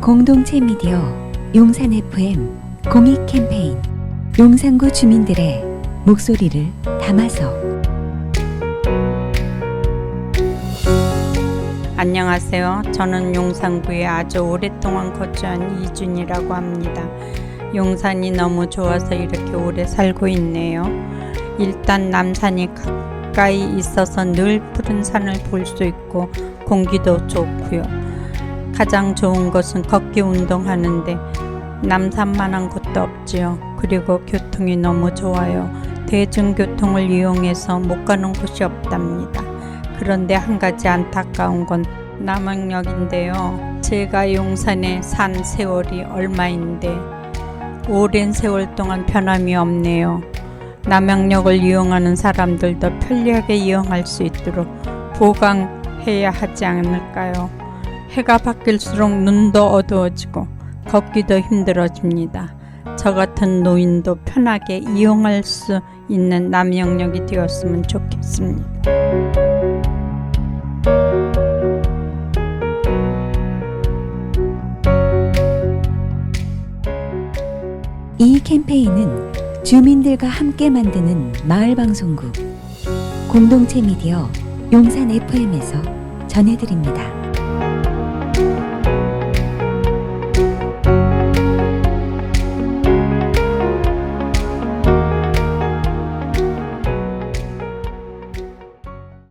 공동체 미디어 용산 FM 공익 캠페인 용산구 주민들의 목소리를 담아서 안녕하세요. 저는 용산구에 아주 오랫동안 거주한 이준이라고 합니다. 용산이 너무 좋아서 이렇게 오래 살고 있네요. 일단 남산이 가까이 있어서 늘 푸른 산을 볼 수 있고 공기도 좋고요. 가장 좋은 것은 걷기 운동하는데 남산만한 곳도 없지요. 그리고 교통이 너무 좋아요. 대중교통을 이용해서 못 가는 곳이 없답니다. 그런데 한 가지 안타까운 건 남항역인데요. 제가 용산에 산 세월이 얼마인데 오랜 세월 동안 변함이 없네요. 남양역을 이용하는 사람들도 편리하게 이용할 수 있도록 보강해야 하지 않을까요? 해가 바뀔수록 눈도 어두워지고 걷기도 힘들어집니다. 저 같은 노인도 편하게 이용할 수 있는 남양역이 되었으면 좋겠습니다. 이 캠페인은 주민들과 함께 만드는 마을 방송국 공동체 미디어 용산 FM에서 전해드립니다.